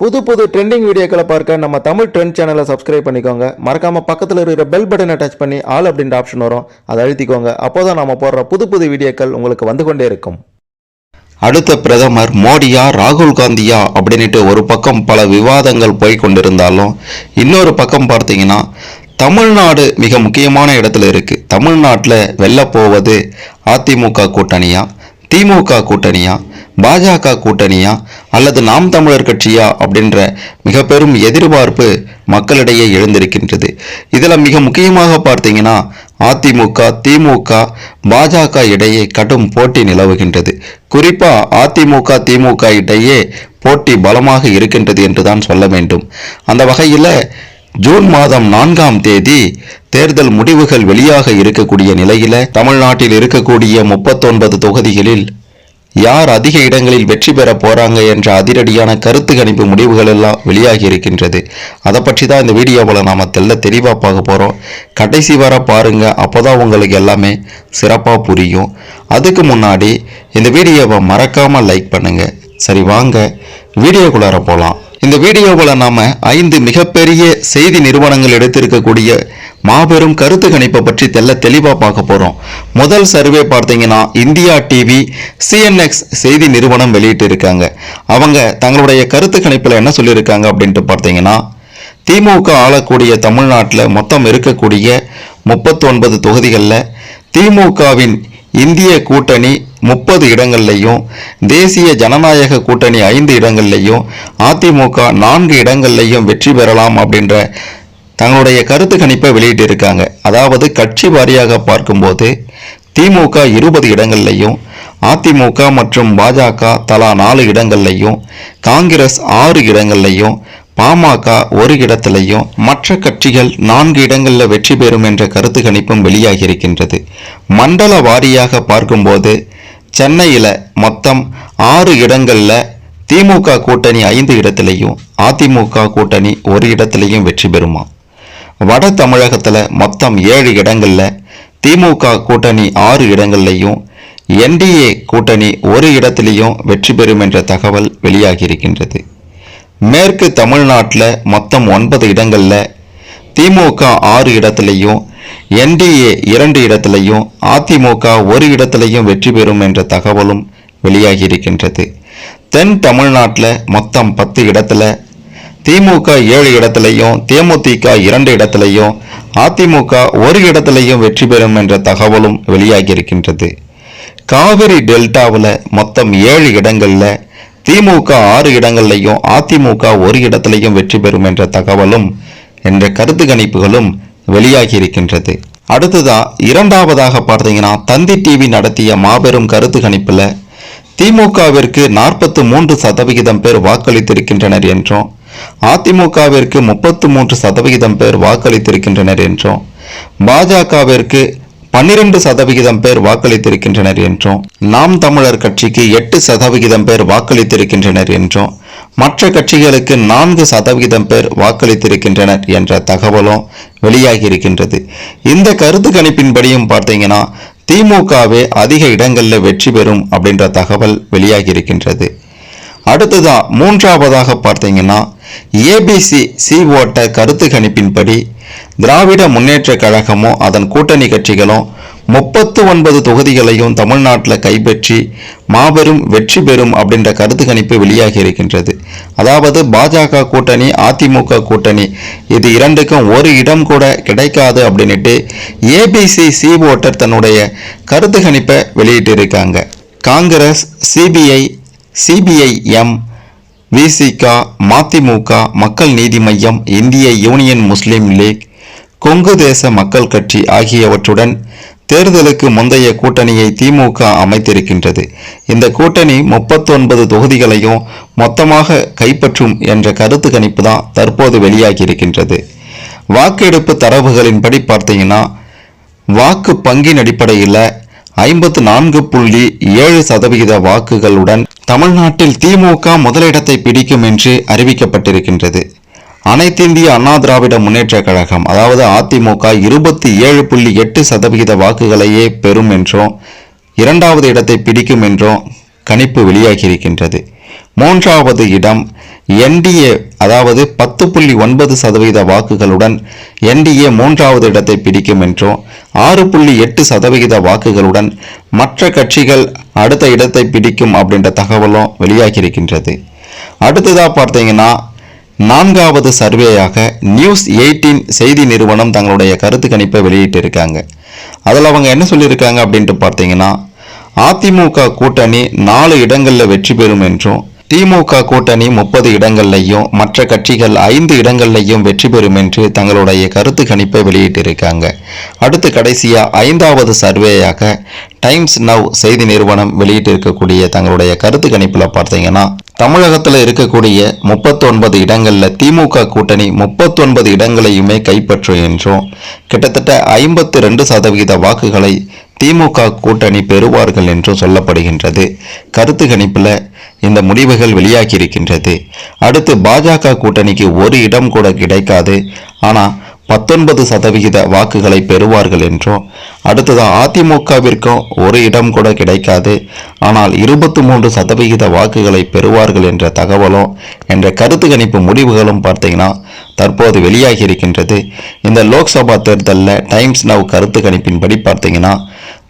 புது புது ட்ரெண்டிங் வீடியோக்களை பார்க்க நம்ம தமிழ் ட்ரெண்ட் சேனலை சப்ஸ்கிரைப் பண்ணிக்கோங்க. மறக்காமல் பக்கத்தில் இருக்கிற பெல் பட்டனை டச் பண்ணி ஆல் அப்படின்ற ஆப்ஷன் வரும். அதை அழுத்திக்கோங்க. அப்போதான் நம்ம போடுற புது புது வீடியோக்கள் உங்களுக்கு வந்து கொண்டே இருக்கும். அடுத்த பிரதமர் மோடியா ராகுல் காந்தியா அப்படின்ட்டு ஒரு பக்கம் பல விவாதங்கள் போய் கொண்டிருந்தாலும் இன்னொரு பக்கம் பார்த்தீங்கன்னா தமிழ்நாடு மிக முக்கியமான இடத்துல இருக்குது தமிழ்நாட்டில் வெல்ல போவது அதிமுக கூட்டணியாக திமுக கூட்டணியா? பாஜக கூட்டணியா? அல்லது நாம் தமிழர் கட்சியா? அப்படின்ற மிக பெரும் எதிர்பார்ப்பு மக்களிடையே எழுந்திருக்கின்றது. இதில் மிக முக்கியமாக பார்த்தீங்கன்னா அதிமுக திமுக பாஜக இடையே கடும் போட்டி நிலவுகின்றது. குறிப்பாக அதிமுக திமுக இடையே போட்டி பலமாக இருக்கின்றது என்றுதான் சொல்ல வேண்டும். அந்த வகையில் ஜூன் மாதம் நான்காம் தேதி தேர்தல் முடிவுகள் வெளியாக இருக்கக்கூடிய நிலையில தமிழ்நாட்டில் இருக்கக்கூடிய முப்பத்தொன்பது தொகுதிகளில் யார் அதிக இடங்களில் வெற்றி பெற போறாங்க என்ற அதிரடியான கருத்து கணிப்பு முடிவுகள் எல்லாம் வெளியாகி இருக்கின்றது. அதை பற்றி தான் இந்த வீடியோவில் நாம தெல்ல தெளிவாக பார்க்க போறோம். கடைசி வர பாருங்க அப்போதான் உங்களுக்கு எல்லாமே சிறப்பாக புரியும். அதுக்கு முன்னாடி இந்த வீடியோவை மறக்காம லைக் பண்ணுங்க. சரி வாங்க. வீடியோக்குள்ளார போகலாம் இந்த வீடியோவில் நாம் ஐந்து மிகப்பெரிய செய்தி நிறுவனங்கள் எடுத்திருக்கக்கூடிய மாபெரும் கருத்து கணிப்பை பற்றி தெல்ல தெளிவாக பார்க்க போகிறோம் முதல் சர்வே பார்த்தீங்கன்னா இந்தியா டிவி சிஎன்எக்ஸ் செய்தி நிறுவனம் வெளியிட்டு இருக்காங்க அவங்க தங்களுடைய கருத்து கணிப்பில் என்ன சொல்லியிருக்காங்க அப்படின்ட்டு பார்த்தீங்கன்னா திமுக ஆளக்கூடிய தமிழ்நாட்டில் மொத்தம் இருக்கக்கூடிய முப்பத்தொன்பது தொகுதிகளில் திமுகவின் இந்திய கூட்டணி முப்பது இடங்கள்லையும் தேசிய ஜனநாயக கூட்டணி ஐந்து இடங்கள்லையும் அதிமுக நான்கு இடங்கள்லையும் வெற்றி பெறலாம் அப்படின்ற தங்களுடைய கருத்து கணிப்பை வெளியிட்டு இருக்காங்க அதாவது கட்சி வாரியாக பார்க்கும்போது திமுக இருபது இடங்கள்லையும் அதிமுக மற்றும் பாஜக தலா நாலு இடங்கள்லையும் காங்கிரஸ் ஆறு இடங்கள்லையும் பாமக ஒரு இடத்திலையும் மற்ற கட்சிகள் நான்கு இடங்களில் வெற்றி பெறும் என்ற கருத்து கணிப்பும் வெளியாகி இருக்கின்றது மண்டல வாரியாக பார்க்கும்போது சென்னையில் மொத்தம் ஆறு இடங்களில் திமுக கூட்டணி ஐந்து இடத்திலையும் அதிமுக கூட்டணி ஒரு இடத்திலையும் வெற்றி பெறுமா? வட தமிழகத்தில் மொத்தம் ஏழு இடங்களில் திமுக கூட்டணி ஆறு இடங்கள்லையும் என்டிஏ கூட்டணி ஒரு இடத்திலையும் வெற்றி பெறும் என்ற தகவல் வெளியாகி இருக்கின்றது மேற்கு தமிழ்நாட்டில் மொத்தம் ஒன்பது இடங்களில் திமுக ஆறு இடத்துலையும் என்டிஏ இரண்டு இடத்துலையும் அதிமுக ஒரு இடத்துலையும் வெற்றி பெறும் என்ற தகவலும் வெளியாகி இருக்கின்றது. தென் தமிழ்நாட்டில் மொத்தம் பத்து இடத்துல திமுக ஏழு இடத்துலையும் தேமுதிக இரண்டு இடத்துலையும் அதிமுக ஒரு இடத்துலையும் வெற்றி பெறும் என்ற தகவலும் வெளியாகி இருக்கின்றது. காவிரி டெல்டாவில் மொத்தம் ஏழு இடங்களில் திமுக ஆறு இடங்கள்லையும் அதிமுக ஒரு இடத்திலையும் வெற்றி பெறும் என்ற தகவலும் என்ற கருத்து கணிப்புகளும் வெளியாகி இருக்கின்றது. அடுத்ததா இரண்டாவதாக பார்த்தீங்கன்னா தந்தி டிவி நடத்திய மாபெரும் கருத்து கணிப்பில் திமுகவிற்கு நாற்பத்து மூன்று சதவிகிதம் பேர் வாக்களித்திருக்கின்றனர் என்றும் அதிமுகவிற்கு முப்பத்து மூன்று சதவிகிதம் பேர் வாக்களித்திருக்கின்றனர் என்றும் பாஜகவிற்கு பன்னிரண்டு சதவிகிதம் பேர் வாக்களித்திருக்கின்றனர் என்றும் நாம் தமிழர் கட்சிக்கு எட்டு சதவிகிதம் பேர் வாக்களித்திருக்கின்றனர் என்றும் மற்ற கட்சிகளுக்கு நான்கு சதவிகிதம் பேர் வாக்களித்திருக்கின்றனர் என்ற தகவலும் வெளியாகி இருக்கின்றது இந்த கருத்து கணிப்பின்படியும் பார்த்தீங்கன்னா திமுகவே அதிக இடங்களில் வெற்றி பெறும் அப்படின்ற தகவல் வெளியாகி இருக்கின்றது அடுத்ததா மூன்றாவதாக பார்த்தீங்கன்னா ஏபிசி சி ஓட்ட கருத்து கணிப்பின்படி திராவிட முன்னேற்ற கழகமும் அதன் கூட்டணி கட்சிகளும் முப்பத்து ஒன்பது தொகுதிகளையும் தமிழ்நாட்டில் கைப்பற்றி மாபெரும் வெற்றி பெறும் அப்படின்ற கருத்து கணிப்பு வெளியாகி இருக்கின்றது. அதாவது பாஜக கூட்டணி அதிமுக கூட்டணி இது இரண்டுக்கும் ஒரு இடம் கூட கிடைக்காது அப்படின்னுட்டு ஏபிசி சி ஓட்டர் தன்னுடைய கருத்து கணிப்பை வெளியிட்டு இருக்காங்க காங்கிரஸ் சிபிஐ சிபிஐ எம் விசிக மதிமுக மக்கள் நீதி மையம் இந்திய யூனியன் முஸ்லீம் லீக் கொங்கு தேச மக்கள் கட்சி ஆகியவற்றுடன் தேர்தலுக்கு முந்தைய கூட்டணியை திமுக அமைத்திருக்கின்றது. இந்த கூட்டணி முப்பத்தொன்பது தொகுதிகளையும் மொத்தமாக கைப்பற்றும் என்ற கருத்து கணிப்பு தான் தற்போது வெளியாகி இருக்கின்றது வாக்கெடுப்பு தரவுகளின்படி பார்த்தீங்கன்னா வாக்கு பங்கின் அடிப்படையில் ஐம்பத்து நான்கு புள்ளி ஏழு சதவிகித வாக்குகளுடன் தமிழ்நாட்டில் திமுக முதலிடத்தை பிடிக்கும் என்று அறிவிக்கப்பட்டிருக்கின்றது. அனைத்திந்திய அண்ணா திராவிட முன்னேற்றக் கழகம் அதாவது அதிமுக இருபத்தி ஏழு புள்ளி எட்டு சதவிகித வாக்குகளையே பெறும் என்றும் இரண்டாவது இடத்தை பிடிக்கும் என்றும் கணிப்பு வெளியாகியிருக்கின்றது. மூன்றாவது இடம் என்டிஏ அதாவது பத்து புள்ளி ஒன்பது சதவீத வாக்குகளுடன் என்டிஏ மூன்றாவது இடத்தை பிடிக்கும் என்றும் ஆறு புள்ளி எட்டு சதவிகித வாக்குகளுடன் மற்ற கட்சிகள் அடுத்த இடத்தை பிடிக்கும் அப்படின்ற தகவலும் வெளியாகியிருக்கின்றது. அடுத்ததாக பார்த்தீங்கன்னா நான்காவது சர்வேயாக நியூஸ் எயிட்டீன் செய்தி நிறுவனம் தங்களுடைய கருத்து கணிப்பை வெளியிட்டிருக்காங்க. அதில் அவங்க என்ன சொல்லியிருக்காங்க அப்படின்ட்டு பார்த்தீங்கன்னா அதிமுக கூட்டணி நாலு இடங்களில் வெற்றி பெறும் என்றும் திமுக கூட்டணி முப்பது இடங்கள்லையும் மற்ற கட்சிகள் ஐந்து இடங்கள்லையும் வெற்றி பெறும் என்று தங்களுடைய கருத்து கணிப்பை வெளியிட்டிருக்காங்க. அடுத்து கடைசியாக ஐந்தாவது சர்வேயாக டைம்ஸ் நவ் செய்தி நிறுவனம் வெளியிட்டிருக்கக்கூடிய தங்களுடைய கருத்து கணிப்பில் பார்த்தீங்கன்னா தமிழகத்தில் இருக்கக்கூடிய முப்பத்தொன்பது இடங்களில் திமுக கூட்டணி முப்பத்தொன்பது இடங்களையுமே கைப்பற்றும் என்றும். கிட்டத்தட்ட ஐம்பத்து ரெண்டு சதவிகித வாக்குகளை திமுக கூட்டணி பெறுவார்கள் என்றும் சொல்லப்படுகின்றது. கருத்து கணிப்பில் இந்த முடிவுகள் வெளியாகி இருக்கின்றது. அடுத்து பாஜக கூட்டணிக்கு ஒரு இடம் கூட கிடைக்காது. ஆனால் பத்தொன்பது சதவிகித வாக்குகளை பெறுவார்கள் என்றும் அடுத்ததாக அதிமுகவிற்கும் ஒரு இடம் கூட கிடைக்காது ஆனால் இருபத்தி மூன்று சதவிகித வாக்குகளை பெறுவார்கள் என்ற தகவலும் என்ற கருத்து கணிப்பு முடிவுகளும் பார்த்தீங்கன்னா தற்போது வெளியாகி இருக்கின்றது இந்த லோக்சபா தேர்தலில் டைம்ஸ் நவ் கருத்து கணிப்பின்படி பார்த்தீங்கன்னா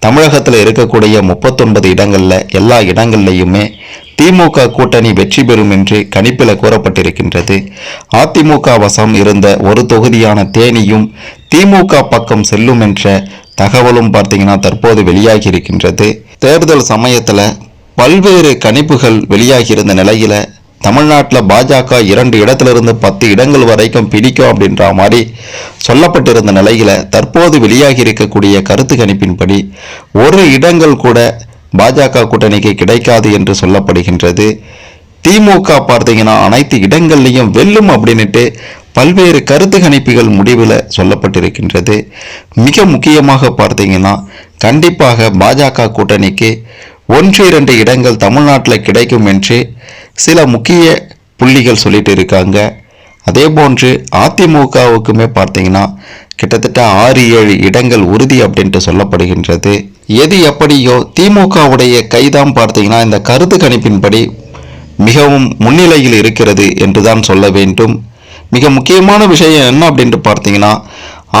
தமிழகத்தில் இருக்கக்கூடிய முப்பத்தொன்பது இடங்களில் எல்லா இடங்கள்லையுமே திமுக கூட்டணி வெற்றி பெறும் என்று கணிப்பில் கூறப்பட்டிருக்கின்றது. அதிமுக வசம் இருந்த ஒரு தொகுதியான தேனியும் திமுக பக்கம் செல்லும் என்ற தகவலும் பார்த்தீங்கன்னா தற்போது வெளியாகி இருக்கின்றது தேர்தல் சமயத்தில் பல்வேறு கணிப்புகள் வெளியாகியிருந்த நிலையில் தமிழ்நாட்டில் பாஜக இரண்டு இடத்திலிருந்து பத்து இடங்கள் வரைக்கும் பிடிக்கும் அப்படின்ற மாதிரி சொல்லப்பட்டிருந்த நிலையில் தற்போது வெளியாகி இருக்கக்கூடிய கருத்து கணிப்பின்படி ஒரு இடங்கள் கூட பாஜக கூட்டணிக்கு கிடைக்காது என்று சொல்லப்படுகின்றது. திமுக பார்த்தீங்கன்னா அனைத்து இடங்கள்லையும் வெல்லும் அப்படின்னுட்டு பல்வேறு கருத்து கணிப்புகள் முடிவில் சொல்லப்பட்டிருக்கின்றது. மிக முக்கியமாக பார்த்தீங்கன்னா கண்டிப்பாக பாஜக கூட்டணிக்கு ஒன்று இரண்டு இடங்கள் தமிழ்நாட்டில் கிடைக்கும் என்று சில முக்கிய புள்ளிகள் சொல்லிட்டு இருக்காங்க. அதே போன்று அதிமுகவுக்குமே பார்த்தீங்கன்னா கிட்டத்தட்ட ஆறு ஏழு இடங்கள் உறுதி அப்படின்ட்டு சொல்லப்படுகின்றது. எது எப்படியோ திமுகவுடைய கைதான் பார்த்தீங்கன்னா இந்த கருத்து கணிப்பின்படி மிகவும் முன்னிலையில் இருக்கிறது என்று தான் சொல்ல வேண்டும். மிக முக்கியமான விஷயம் என்ன அப்படின்ட்டு பார்த்தீங்கன்னா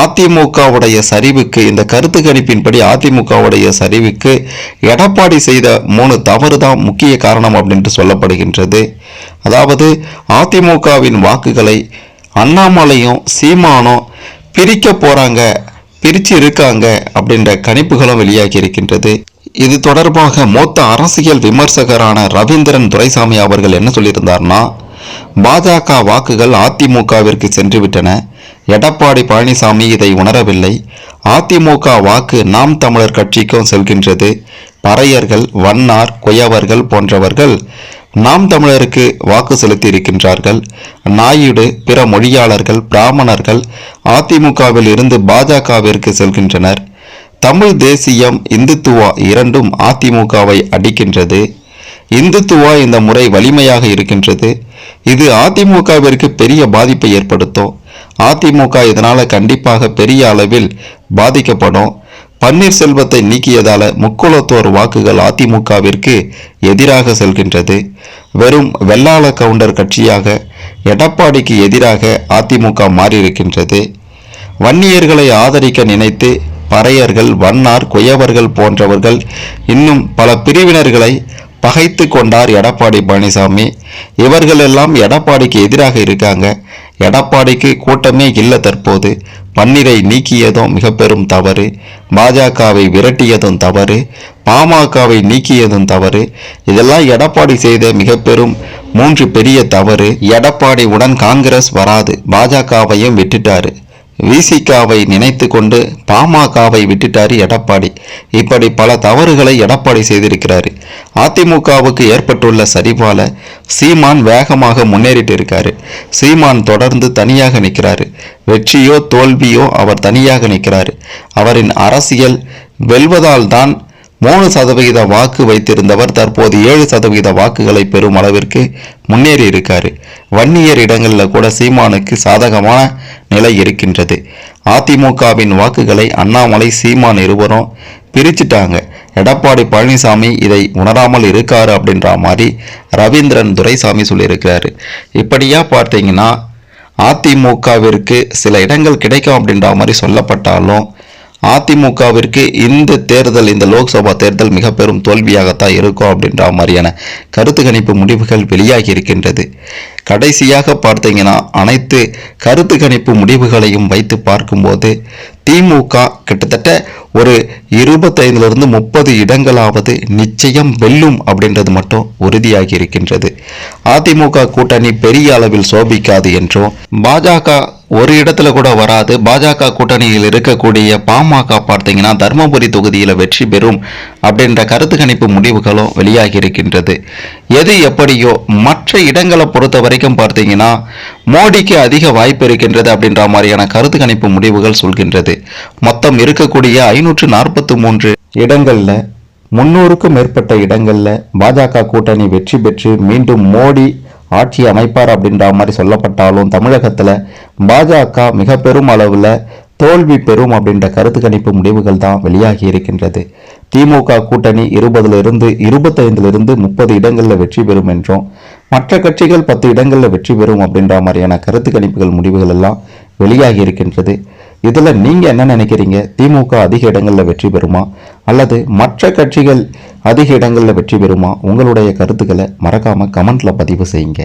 அதிமுகவுடைய சரிவுக்கு இந்த கருத்து கணிப்பின்படி அதிமுகவுடைய சரிவுக்கு எடப்பாடி செய்த மூணு தவறு தான் முக்கிய காரணம் அப்படின்ட்டு சொல்லப்படுகின்றது. அதாவது அதிமுகவின் வாக்குகளை அண்ணாமலையும் சீமானும் பிரிக்க போகிறாங்க பிரிச்சு இருக்காங்க அப்படின்ற கணிப்புகளும் வெளியாகி இருக்கின்றது. இது தொடர்பாக மூத்த அரசியல் விமர்சகரான ரவீந்திரன் துரைசாமி அவர்கள் என்ன சொல்லியிருந்தார்னா பாஜக வாக்குகள் அதிமுகவிற்கு சென்றுவிட்டன. எடப்பாடி பழனிசாமி இதை உணரவில்லை. அதிமுக வாக்கு நாம் தமிழர் கட்சிக்கும் செல்கின்றது. பறையர்கள் வண்ணார் கொயவர்கள் போன்றவர்கள் நாம் தமிழருக்கு வாக்கு செலுத்தி இருக்கின்றார்கள் நாயுடு பிற மொழியாளர்கள் பிராமணர்கள் அதிமுகவில் இருந்து பாஜகவிற்கு செல்கின்றனர். தமிழ் தேசியம் இந்துத்துவா இரண்டும் அதிமுகவை அடிக்கின்றது. இந்துத்துவா இந்த முறை வலிமையாக இருக்கின்றது. இது அதிமுகவிற்கு பெரிய பாதிப்பை ஏற்படுத்தும். அதிமுக இதனால் கண்டிப்பாக பெரிய அளவில் பாதிக்கப்படும். பன்னீர்செல்வத்தை நீக்கியதால முக்குளத்தோர் வாக்குகள் அதிமுகவிற்கு எதிராக செல்கின்றது. வெறும் வெள்ளாள கவுண்டர் கட்சியாக எடப்பாடிக்கு எதிராக அதிமுக மாறியிருக்கின்றது. வன்னியர்களை ஆதரிக்க நினைத்து பறையர்கள் வண்ணார் குயவர்கள் போன்றவர்கள் இன்னும் பல பிரிவினர்களை பகைத்து கொண்டார் எடப்பாடி பழனிசாமி. இவர்களெல்லாம் எடப்பாடிக்கு எதிராக இருக்காங்க. எடப்பாடிக்கு கூட்டமே இல்லை தற்போது. பன்னீரை நீக்கியதும் மிக பெரும் தவறு. பாஜகவை விரட்டியதும் தவறு. பாமகவை நீக்கியதும் தவறு. இதெல்லாம் எடப்பாடி செய்த மிக பெரும் மூன்று பெரிய தவறு. எடப்பாடி உடன் காங்கிரஸ் வராது. பாஜகவையும் விட்டுட்டாரு. விசிகாவை நினைத்து கொண்டு பாமகவை விட்டுட்டாரு எடப்பாடி. இப்படி பல தவறுகளை எடப்பாடி செய்திருக்கிறாரு. அதிமுகவுக்கு ஏற்பட்டுள்ள சரிவால சீமான் வேகமாக முன்னேறிட்டு இருக்காரு. சீமான் தொடர்ந்து தனியாக நிற்கிறாரு. வெற்றியோ தோல்வியோ அவர் தனியாக நிற்கிறாரு. அவரின் அரசியல் வெல்வதால் தான் மூணு சதவிகித வாக்கு வைத்திருந்தவர் தற்போது ஏழு சதவிகித வாக்குகளை பெறும் அளவிற்கு முன்னேறி இருக்காரு வன்னியர் இடங்களில் கூட சீமானுக்கு சாதகமான நிலை இருக்கின்றது. அதிமுகவின் வாக்குகளை அண்ணாமலை சீமான் இருவரும் பிரிச்சுட்டாங்க. எடப்பாடி பழனிசாமி இதை உணராமல் இருக்காரு அப்படின்ற மாதிரி ரவீந்திரன் துரைசாமி சொல்லியிருக்கிறாரு இப்படியா பார்த்தீங்கன்னா அதிமுகவிற்கு சில இடங்கள் கிடைக்கும் அப்படின்ற மாதிரி சொல்லப்பட்டாலும் அதிமுகவிற்கு இந்த தேர்தல் இந்த லோக்சபா தேர்தல் மிக பெரும் தோல்வியாகத்தான் இருக்கும் அப்படின்ற மாதிரியான கருத்து கணிப்பு முடிவுகள் வெளியாகி இருக்கின்றது. கடைசியாக பார்த்தீங்கன்னா அனைத்து கருத்து கணிப்பு முடிவுகளையும் வைத்து பார்க்கும்போது திமுக கிட்டத்தட்ட ஒரு இருபத்தைந்திலிருந்து முப்பது இடங்களாவது நிச்சயம் வெல்லும் அப்படின்றது மட்டும் உறுதியாகி இருக்கின்றது. அதிமுக கூட்டணி பெரிய அளவில் சோபிக்காது என்றும் பாஜக ஒரு இடத்துல கூட வராது. பாஜக கூட்டணியில் இருக்கக்கூடிய பாமக பார்த்தீங்கன்னா தருமபுரி தொகுதியில் வெற்றி பெறும் அப்படின்ற கருத்து கணிப்பு முடிவுகளும் வெளியாகி இருக்கின்றது. எது எப்படியோ மற்ற இடங்களை பொறுத்த வரைக்கும் பார்த்தீங்கன்னா மோடிக்கு அதிக வாய்ப்பு இருக்கின்றது அப்படின்ற மாதிரியான கருத்து கணிப்பு முடிவுகள் சொல்கின்றது. மொத்தம் இருக்கக்கூடிய ஐநூற்று நாற்பத்தி மூன்று இடங்களில் முன்னூறுக்கும் மேற்பட்ட இடங்களில் பாஜக கூட்டணி வெற்றி பெற்று மீண்டும் மோடி ஆட்சி அமைப்பார் அப்படின்ற மாதிரி சொல்லப்பட்டாலும் தமிழகத்தில் பாஜக மிக பெரும் அளவில் தோல்வி பெறும் அப்படின்ற கருத்து கணிப்பு முடிவுகள் தான் வெளியாகி இருக்கின்றது. திமுக கூட்டணி இருபதிலிருந்து இருபத்தைந்திலிருந்து முப்பது இடங்களில் வெற்றி பெறும் என்றும் மற்ற கட்சிகள் பத்து இடங்களில் வெற்றி பெறும் அப்படின்ற மாதிரியான கருத்து கணிப்புகள் முடிவுகள் எல்லாம் வெளியாகி இருக்கின்றது. இதில் நீங்கள் என்ன நினைக்கிறீங்க? திமுக அதிக இடங்களில் வெற்றி பெறுமா? அல்லது மற்ற கட்சிகள் அதிக இடங்களில் வெற்றி பெறுமா? உங்களுடைய கருத்துக்களை மறக்காமல் கமெண்ட்டில் பதிவு செய்யுங்க.